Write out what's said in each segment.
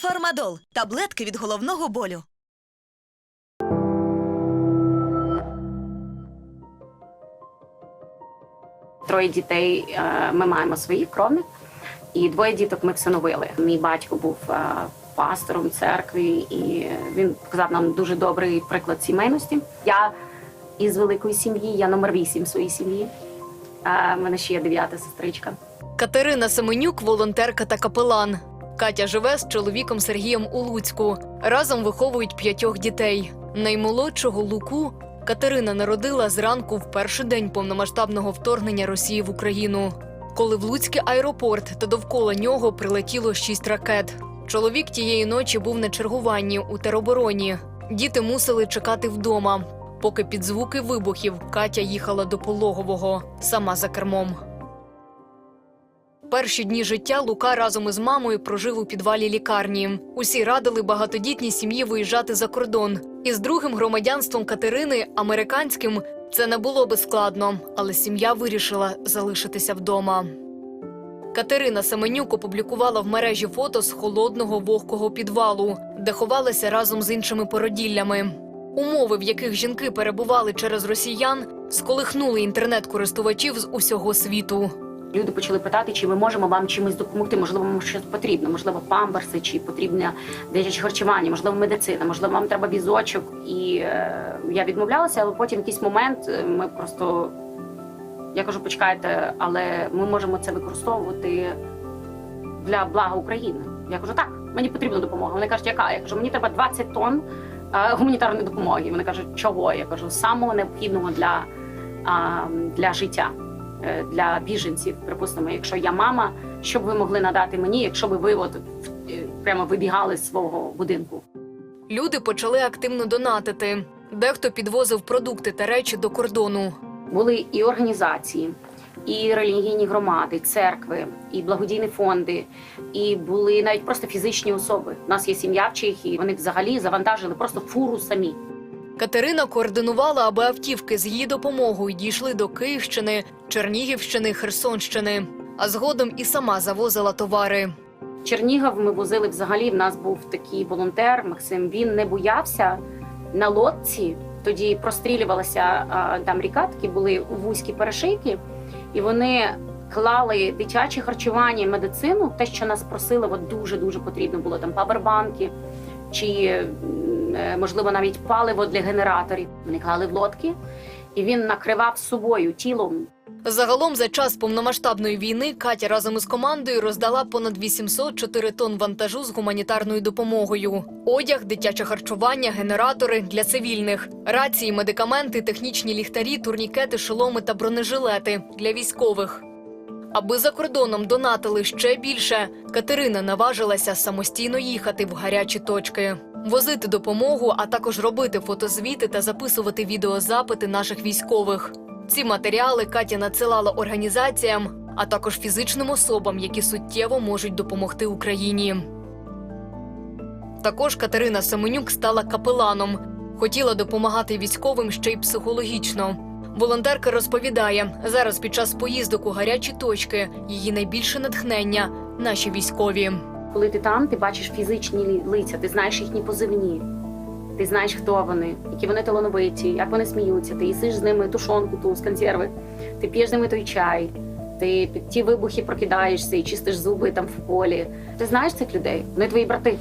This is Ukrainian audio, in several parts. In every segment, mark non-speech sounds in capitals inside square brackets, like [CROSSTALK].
Фармадол таблетки від головного болю. Троє дітей е, ми маємо своїх кровних, і двоє діток ми всиновили. Мій батько був е, пастором церкви, і він показав нам дуже добрий приклад сімейності. Я із великої сім'ї, я номер вісім своїй сім'ї. Е, У мене ще є дев'ята сестричка. Катерина Семенюк, волонтерка та капелан. Катя живе з чоловіком Сергієм у Луцьку. Разом виховують п'ятьох дітей. Наймолодшого Луку Катерина народила зранку в перший день повномасштабного вторгнення Росії в Україну, коли в Луцький аеропорт та довкола нього прилетіло шість ракет. Чоловік тієї ночі був на чергуванні у теробороні. Діти мусили чекати вдома. Поки під звуки вибухів Катя їхала до пологового сама за кермом. Перші дні життя Лука разом із мамою прожив у підвалі лікарні. Усі радили багатодітній сім'ї виїжджати за кордон. Із другим громадянством Катерини, американським, це не було би складно, але сім'я вирішила залишитися вдома. Катерина Семенюк опублікувала в мережі фото з холодного вогкого підвалу, де ховалася разом з іншими породіллями. Умови, в яких жінки перебували через росіян, сколихнули інтернет-користувачів з усього світу. Люди почали питати, чи ми можемо вам чимось допомогти. Можливо, вам щось потрібно, можливо, памперси, чи потрібне дитяче харчування, можливо, медицина, можливо, вам треба візочок. І е, я відмовлялася, але потім якийсь момент е, ми просто я кажу, почекайте, але ми можемо це використовувати для блага України. Я кажу, так, мені потрібна допомога. Вони кажуть, яка? Я кажу, мені треба 20 тонн е, гуманітарної допомоги. Вони кажуть, чого? Я кажу, самого необхідного для, а, для життя е, для біженців. Припустимо, якщо я мама, що б ви могли надати мені, якщо б ви от е, прямо вибігали з свого будинку? Люди почали активно донатити. Дехто підвозив продукти та речі до кордону. Були і організації, і релігійні громади, церкви, і благодійні фонди, і були навіть просто фізичні особи. У нас є сім'я в Чехії. Вони взагалі завантажили просто фуру самі. Катерина координувала, аби автівки з її допомогою дійшли до Київщини, Чернігівщини, Херсонщини. А згодом і сама завозила товари. Чернігов ми возили взагалі. В нас був такий волонтер Максим. Він не боявся на лодці. Тоді прострілювалася там ріка, такі були вузькі перешийки, і вони клали дитяче харчування, медицину, те, що нас просили, от дуже дуже потрібно було там павербанки чи можливо навіть паливо для генераторів. Вони клали в лодки, і він накривав собою тілом Загалом за час повномасштабної війни Катя разом із командою роздала понад 804 тонн вантажу з гуманітарною допомогою: одяг, дитяче харчування, генератори для цивільних, рації, медикаменти, технічні ліхтарі, турнікети, шоломи та бронежилети для військових. Аби за кордоном донатили ще більше, Катерина наважилася самостійно їхати в гарячі точки, возити допомогу, а також робити фотозвіти та записувати відеозапити наших військових. Ці матеріали Катя надсилала організаціям, а також фізичним особам, які суттєво можуть допомогти Україні. Також Катерина Семенюк стала капеланом. Хотіла допомагати військовим ще й психологічно. Волонтерка розповідає, зараз під час поїздок у гарячі точки її найбільше натхнення наші військові. Коли ти там, ти бачиш фізичні лиця, ти знаєш їхні позивні, ти знаєш, хто вони, які вони талановиті, як вони сміються. Ти їсиш з ними тушонку ту з консерви, ти п'єш з ними той чай, ти під ті вибухи прокидаєшся і чистиш зуби там в полі. Ти знаєш цих людей? Вони твої брати,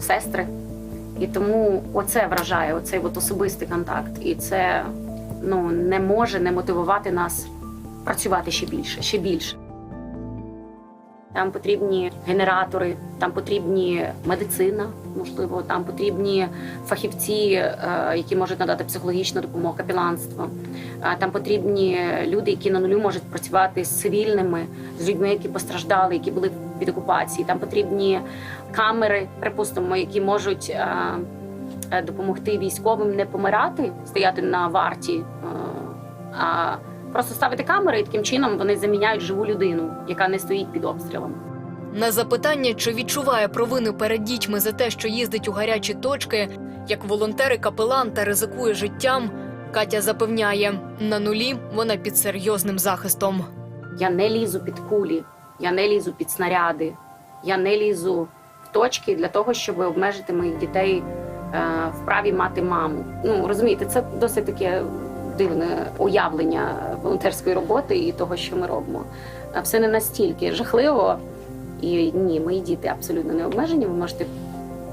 сестри. І тому оце вражає, оцей от особистий контакт. І це ну, не може не мотивувати нас працювати ще більше, ще більше. Там потрібні генератори, там потрібні медицина, можливо, там потрібні фахівці, е, які можуть надати психологічну допомогу, капіланство. Там потрібні люди, які на нулю можуть працювати з цивільними, з людьми, які постраждали, які були під окупації. Там потрібні камери, припустимо, які можуть е, е, допомогти військовим не помирати, стояти на варті. а Просто ставити камери і таким чином вони заміняють живу людину, яка не стоїть під обстрілом. На запитання, чи відчуває провину перед дітьми за те, що їздить у гарячі точки, як волонтери капелан та ризикує життям, Катя запевняє, на нулі вона під серйозним захистом. Я не лізу під кулі, я не лізу під снаряди, я не лізу в точки для того, щоб обмежити моїх дітей е, в праві мати маму. Ну розумієте, це досить таке дивне уявлення волонтерської роботи і того, що ми робимо. Все не настільки жахливо. І ні, мої діти абсолютно не обмежені. Ви можете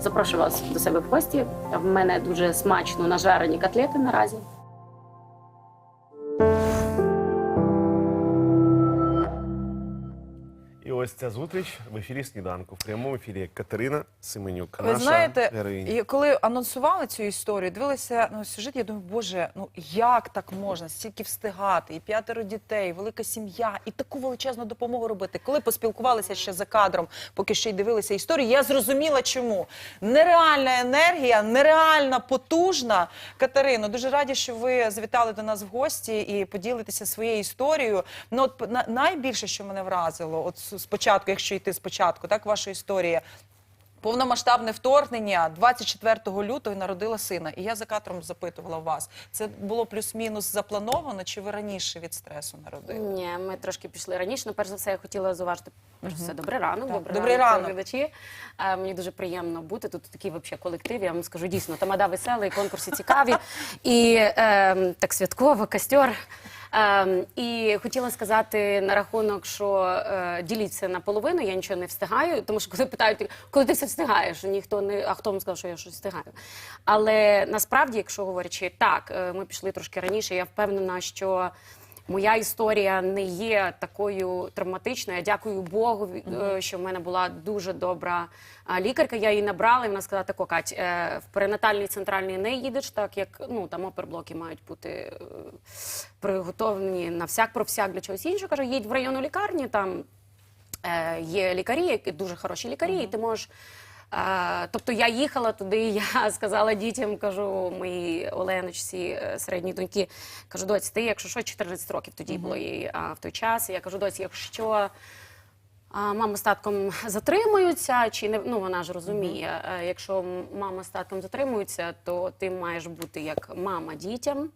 запрошую вас до себе в гості. В мене дуже смачно нажарені котлети наразі. Ось ця зустріч в ефірі сніданку. В прямому ефірі Катерина Семенюк. Ви наша знаєте, героїня. і коли анонсували цю історію, дивилися ну, сюжет, я думаю, боже, ну як так можна стільки встигати, і п'ятеро дітей, велика сім'я, і таку величезну допомогу робити. Коли поспілкувалися ще за кадром, поки ще й дивилися історію, я зрозуміла, чому нереальна енергія, нереальна потужна. Катерино, дуже раді, що ви завітали до нас в гості і поділитеся своєю історією. Ну, от на- найбільше, що мене вразило, от с- спочатку, якщо йти спочатку, так ваша історія. Повномасштабне вторгнення 24 лютого народила сина. І я за кадром запитувала вас, це було плюс-мінус заплановано, чи ви раніше від стресу народили? Ні, ми трошки пішли раніше. Ну, перш за все, я хотіла зауважити перш за все, добрий ранок. Добрий, добрий ранок, глядачі. Е, Мені дуже приємно бути тут. Такий вообще колектив. Я вам скажу дійсно, тамада веселий, конкурси цікаві і е, так святково, костер. Е, і хотіла сказати на рахунок, що діліться діліться наполовину, я нічого не встигаю, тому що коли питають, коли ти все встигаєш, ніхто не а хто вам сказав, що я щось встигаю. Але насправді, якщо говорячи так, е, ми пішли трошки раніше. Я впевнена, що моя історія не є такою травматичною. Я дякую Богу, е, що в мене була дуже добра лікарка. Я її набрала, і вона сказала, тако, Кать, е, в перинатальний центральний не їдеш, так як ну там оперблоки мають бути е, приготовлені на всяк про всяк для чогось іншого. Каже, їдь в районну лікарню, там є лікарі, дуже хороші лікарі, і ти можеш. Тобто я їхала туди, [LAUGHS] я сказала дітям, кажу, моїй Оленочці, е, середній доньки, кажу, доць, ти, якщо що, 14 років тоді було їй в той час. І я кажу, доць, якщо а, мама з татком затримуються, чи не ну вона ж розуміє, е, якщо мама з татком затримуються, то ти маєш бути як мама дітям.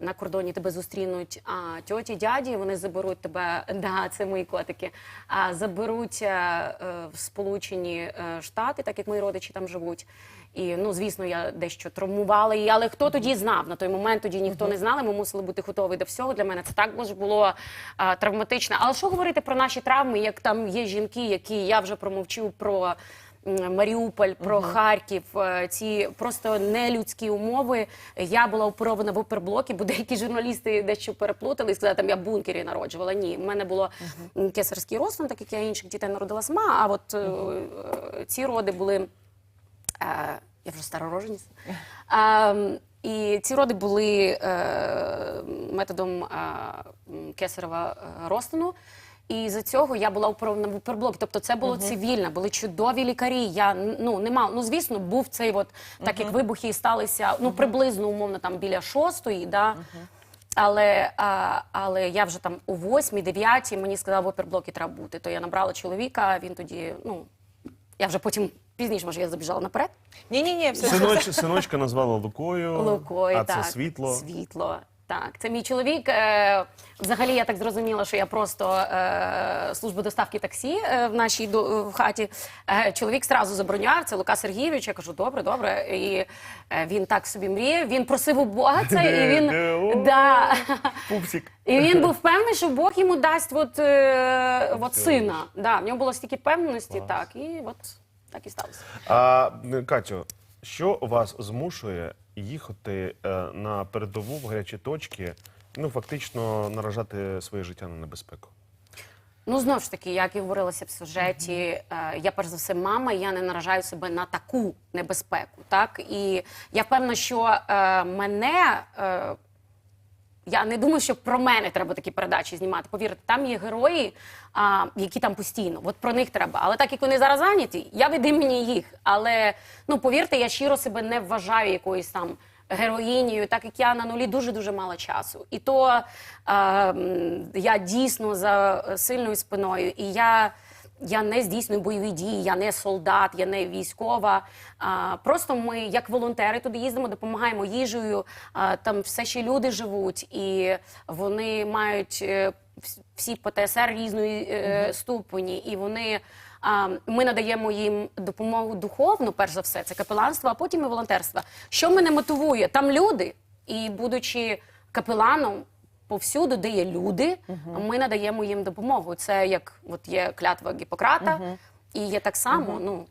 На кордоні тебе зустрінуть а тьоті, дяді, вони заберуть тебе. [LAUGHS] Да, це мої котики. А заберуть е, е, в Сполучені е, Штати, так як мої родичі там живуть. І ну звісно, я дещо травмувала її, але хто тоді знав на той момент? Тоді ніхто не знали. Ми мусили бути готові до всього. Для мене це також було а, травматично. Але що говорити про наші травми? Як там є жінки, які я вже промовчу про. Маріуполь, про Харків, е, ці просто нелюдські умови. Я була оперована в оперблокі, бо деякі журналісти дещо переплутали і сказали, там я бункері народжувала. Ні, в мене було кесарський розтин, так як я інших дітей народила сама. А от е, е, ці роди були я вже старороженість. І ці роди були е, методом кесарева е, розтину. І за цього я була в оперблок. Тобто це було цивільне, були чудові лікарі. Я ну не мав. Ну звісно, був цей, от так як вибухи сталися, ну приблизно умовно там біля шостої, да. Але, а, але я вже там у восьмій, дев'ятій мені сказали, в оперблокі треба бути. То я набрала чоловіка, він тоді, ну я вже потім пізніше, може, я забіжала наперед. Ні, ні, ні, все Синоч, синочка назвала Лукою, Лукою, а так. це світло. Світло. Так, це мій чоловік. Е, взагалі, я так зрозуміла, що я просто е, служба доставки таксі е, в нашій до, в хаті. Е, чоловік зразу забороняв, це Лука Сергійович. Я кажу, добре, добре. І е, він так собі мріяв. Він просив у Бога це, і він [LAUGHS] да. Пупсик. І він був впевнений, що Бог йому дасть от, е, от сина. Да, в нього було стільки певності, так, і от так і сталося. А, Катю, що вас змушує їхати е, на передову в гарячі точки, ну фактично наражати своє життя на небезпеку? Ну, знову ж таки, як і говорилося в сюжеті, е, я перш за все мама, і я не наражаю себе на таку небезпеку. Так і я впевнена, що е, мене. Е, я не думаю, що про мене треба такі передачі знімати. Повірте, там є герої, а, які там постійно. От про них треба. Але так як вони зараз зайняті, я від імені їх. Але ну повірте, я щиро себе не вважаю якоюсь там героїнею, так як я на нулі дуже дуже мало часу. І то е, я дійсно за сильною спиною, і я. Я не здійснюю бойові дії, я не солдат, я не військова. А, просто ми, як волонтери, туди їздимо, допомагаємо їжею. А, там все ще люди живуть, і вони мають е, вс- всі ПТСР різної е, ступені, і вони ми надаємо їм допомогу духовну, перш за все, це капеланство, а потім і волонтерство. Що мене мотивує? Там люди, і будучи капеланом. Повсюду, де є люди, ми надаємо їм допомогу. Це як от є клятва Гіппократа, і є так само. Ну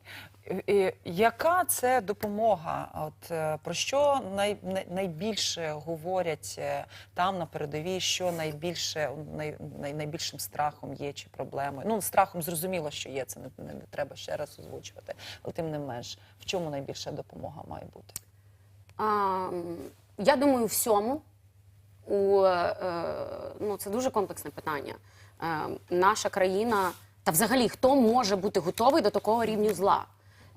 Е, Яка це допомога? От е, про що най, най- найбільше говорять е, там на передовій? Що найбільше най, най, найбільшим страхом є чи проблемою? Ну страхом зрозуміло, що є. Це не, не, не треба ще раз озвучувати. Але тим не менш, в чому найбільша допомога має бути? А, я думаю, всьому. У, е, ну, це дуже комплексне питання. Е, наша країна, та взагалі, хто може бути готовий до такого рівню зла?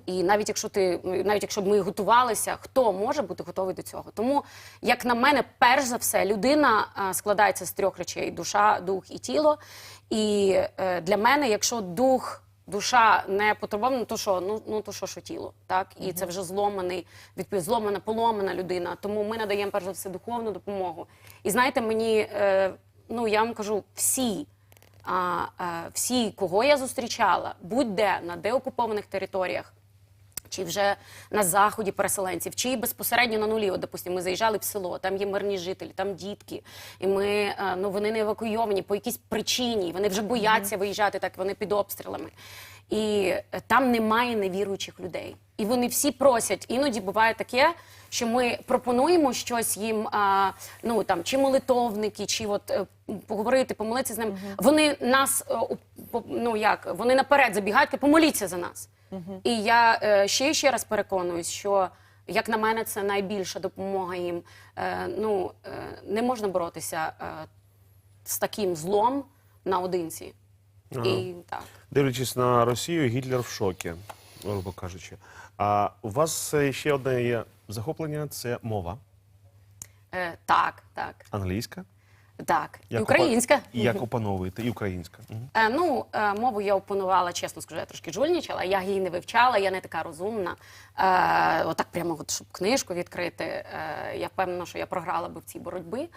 І навіть якщо ти, навіть якщо б ми готувалися, хто може бути готовий до цього? Тому, як на мене, перш за все, людина е, складається з трьох речей: душа, дух і тіло. І для мене, якщо дух душа не потурбована, то що? Ну, ну то що, що тіло, так? І це вже зломаний, відповідь, зломана, поломана людина. Тому ми надаємо перш за все духовну допомогу. І знаєте, мені, е, ну я вам кажу, всі, а, а всі, кого я зустрічала, будь-де на деокупованих територіях. Чи вже на заході переселенців, чи безпосередньо на нулі. От, допустимо, ми заїжджали в село, там є мирні жителі, там дітки, і ми е, ну вони не евакуйовані по якійсь причині. Вони вже бояться виїжджати, так вони під обстрілами. І е, там немає невіруючих людей. І вони всі просять. Іноді буває таке, що ми пропонуємо щось їм, а, ну там чи молитовники, чи от е, поговорити, помолитися з ними. Вони нас ну як вони наперед забігають, помоліться за нас. І я е, ще і ще раз переконуюсь, що як на мене, це найбільша допомога їм. Е, ну е, не можна боротися е, з таким злом наодинці. І так. Дивлячись на Росію, Гітлер в шокі, грубо кажучи. А у вас ще одне є захоплення це мова Е, так, так, англійська. Так. І Як українська. опа- І як опановуєте, і українська. Мгм. Е, ну, е, мову я опанувала, чесно скажу, я трошки жульничала, я її не вивчала, я не така розумна. Е, отак прямо, от, щоб книжку відкрити. Е, я впевнена, що я програла би в цій боротьбі.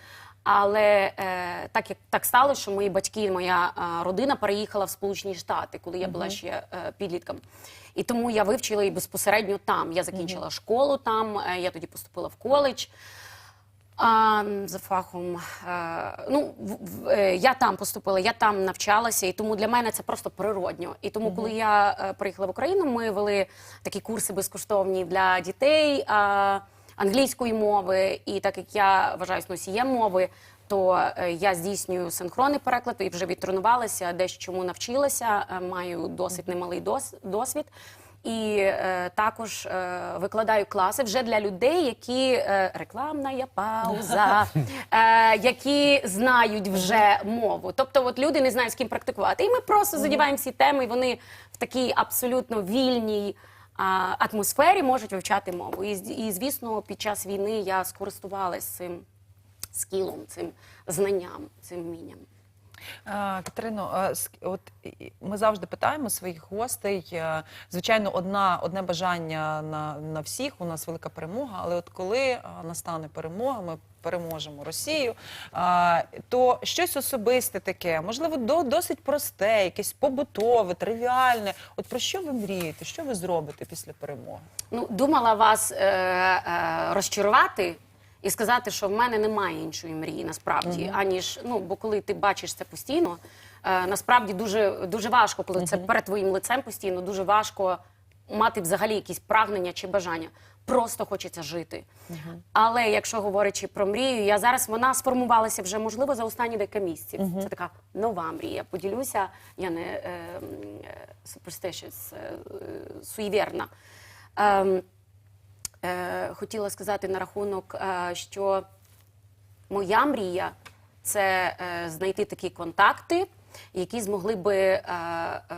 Але е, так як так сталося, що мої батьки і моя е, родина переїхала в Сполучені Штати, коли я була ще е, підлітком. І тому я вивчила її безпосередньо там. Я закінчила школу там, е, я тоді поступила в коледж. А, за фахом. Е, ну, в- в- е, я там поступила, я там навчалася, і тому для мене це просто природньо. І тому, коли я е, приїхала в Україну, ми вели такі курси безкоштовні для дітей а, англійської мови. І так як я вважаюсь носієм мови, то е, я здійснюю синхронний переклад і вже відтренувалася, дещо чому навчилася, е, маю досить немалий дос- досвід. І е, також е, викладаю класи вже для людей, які е, рекламна є пауза, [LAUGHS] е, які знають вже мову. Тобто, от люди не знають з ким практикувати. І ми просто задіваємо всі теми, і вони в такій абсолютно вільній а, атмосфері можуть вивчати мову. І, і звісно, під час війни я скористувалась цим скілом, цим знанням, цим вмінням. А, Катерино, ск- от ми завжди питаємо своїх гостей. е, Звичайно, одна, одне бажання на, на всіх. У нас велика перемога. Але от коли настане перемога, ми переможемо Росію, то щось особисте таке, можливо, до, досить просте, якесь побутове, тривіальне. От про що ви мрієте? Що ви зробите після перемоги? Ну, думала вас е, е, розчарувати і сказати, що в мене немає іншої мрії, насправді, аніж ну, бо коли ти бачиш це постійно, е, насправді дуже, дуже важко, коли це перед твоїм лицем постійно, дуже важко мати взагалі якісь прагнення чи бажання. Просто хочеться жити. Але якщо говорячи про мрію, я зараз вона сформувалася вже можливо за останні декілька місяців. Це така нова мрія. Поділюся, я не е, е, superstitious, е, е, суєвірна. Е, хотіла сказати на рахунок, е, що моя мрія це е, знайти такі контакти, які змогли би е, е,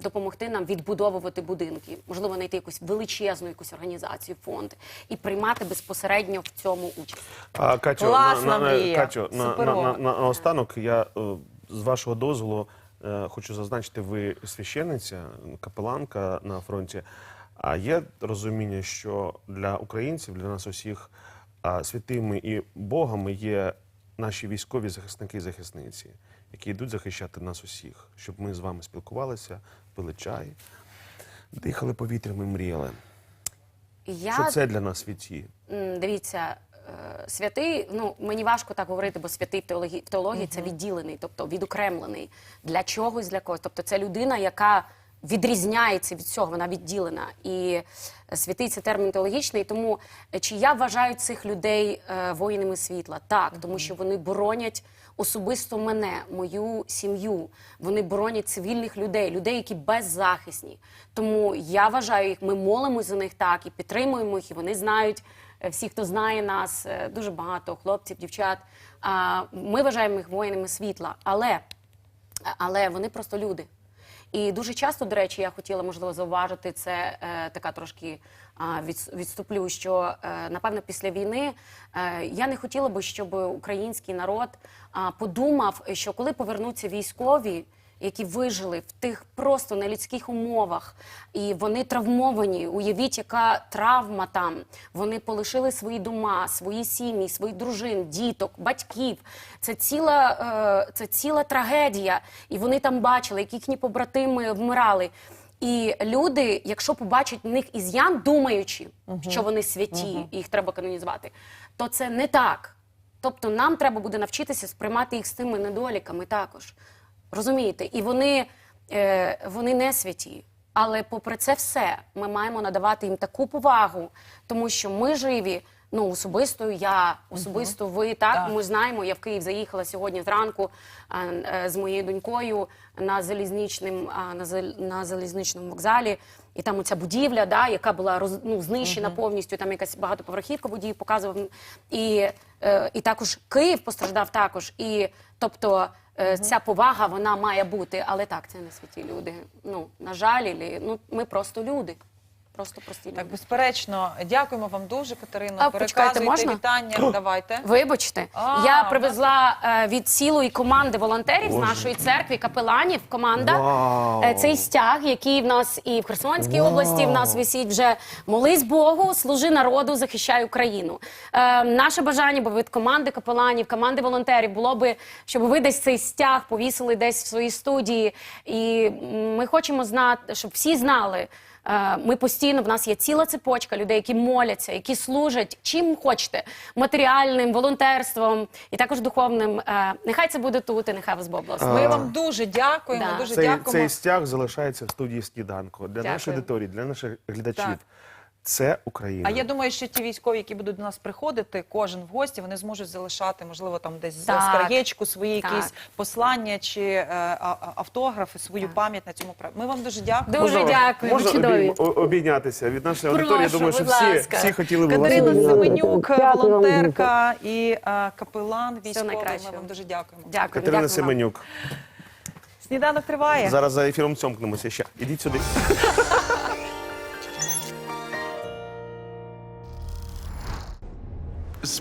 допомогти нам відбудовувати будинки, можливо, знайти якусь величезну якусь організацію, фонд і приймати безпосередньо в цьому участь. А, Катю, Класна на, на. Катю, на, на, на, на, останок я е, з вашого дозволу е, хочу зазначити, ви священниця, капеланка на фронті. А є розуміння, що для українців, для нас усіх а, святими і богами є наші військові захисники і захисниці. які йдуть захищати нас усіх, щоб ми з вами спілкувалися, пили чай, дихали повітрям і мріяли. Я Що це для нас святі? Дивіться, е, святий, ну мені важко так говорити, бо святий в теології, в теології це відділений, тобто відокремлений для чогось, для когось. Тобто це людина, яка відрізняється від цього, вона відділена. І е, святий це термін теологічний. Тому е, чи я вважаю цих людей е, воїнами світла? Так, тому що вони боронять. Особисто мене, мою сім'ю, вони боронять цивільних людей, людей, які беззахисні. Тому я вважаю їх, ми молимось за них так і підтримуємо їх, і вони знають. Всі, хто знає нас, дуже багато хлопців, дівчат. Ми вважаємо їх воїнами світла, але, але вони просто люди. І дуже часто, до речі, я хотіла можливо зауважити це е, така трошки е, від, відступлю, що е, напевно після війни е, я не хотіла би, щоб український народ е, подумав, що коли повернуться військові. Які вижили в тих просто нелюдських умовах, і вони травмовані. Уявіть, яка травма там. Вони полишили свої дома, свої сім'ї, своїх дружин, діток, батьків. Це ціла, е, це ціла трагедія. І вони там бачили, як їхні побратими вмирали. І люди, якщо побачать в них із'ян, думаючи, що вони святі, і їх треба канонізувати, то це не так. Тобто нам треба буде навчитися сприймати їх з тими недоліками також. Розумієте? І вони, е, вони не святі. Але попри це все, ми маємо надавати їм таку повагу, тому що ми живі. Ну, особисто я, особисто ви так. Так. Ми знаємо. Я в Київ заїхала сьогодні зранку е, з моєю донькою на залізничним на, зал- на залізничному вокзалі. І там оця будівля, да, яка була роз, ну, знищена повністю, там якась багатоповерхівка водій показував. І, е, і також Київ постраждав також. І тобто е, ця повага вона має бути, але так, це не святі люди. Ну, на жаль, ну, ми просто люди. Просто прості люди. Так, безперечно, дякуємо вам дуже, Катерино. А, Переказуйте можна? вітання. Давайте. Вибачте, А, я привезла е, від цілої команди волонтерів з нашої церкви, капеланів. Команда Вау! Е, цей стяг, який в нас і в Херсонській Вау! області в нас висить вже молись Богу, служи народу, захищай Україну. Е, наше бажання, бо від команди капеланів, команди волонтерів було би, щоб ви десь цей стяг повісили десь в своїй студії. І ми хочемо знати, щоб всі знали. Е, Ми постійно в нас є ціла цепочка людей, які моляться, які служать чим хочете матеріальним, волонтерством і також духовним. Е, Нехай це буде тут, і нехай вас Бог благословить. Ми вам дуже дякуємо. Дуже Цей, дякуємо. цей стяг залишається в студії сніданку для Дякую. нашої аудиторії, для наших глядачів. Так. Це Україна. А я думаю, що ті військові, які будуть до нас приходити, кожен в гості, вони зможуть залишати, можливо, там десь за Так. скаргечку свої Так. якісь послання чи е, а- а- автографи, свою Так. пам'ять на цьому проєкті. Ми вам дуже дякуємо. Дуже Можна- дякуємо, Можна чудові. обійм- о- обійнятися від нашої Прошу, аудиторії. Я думаю, що будь всі, ласка. всі хотіли би вас Катерина обійняти. Семенюк, Дякую вам волонтерка і е, капелан військовий. Ми найкращого. вам дуже дякуємо. Дякую. Катерина дякую вам. Семенюк. Сніданок триває. Зараз за ефіром цьомкнемося ще. Ідіть сюди.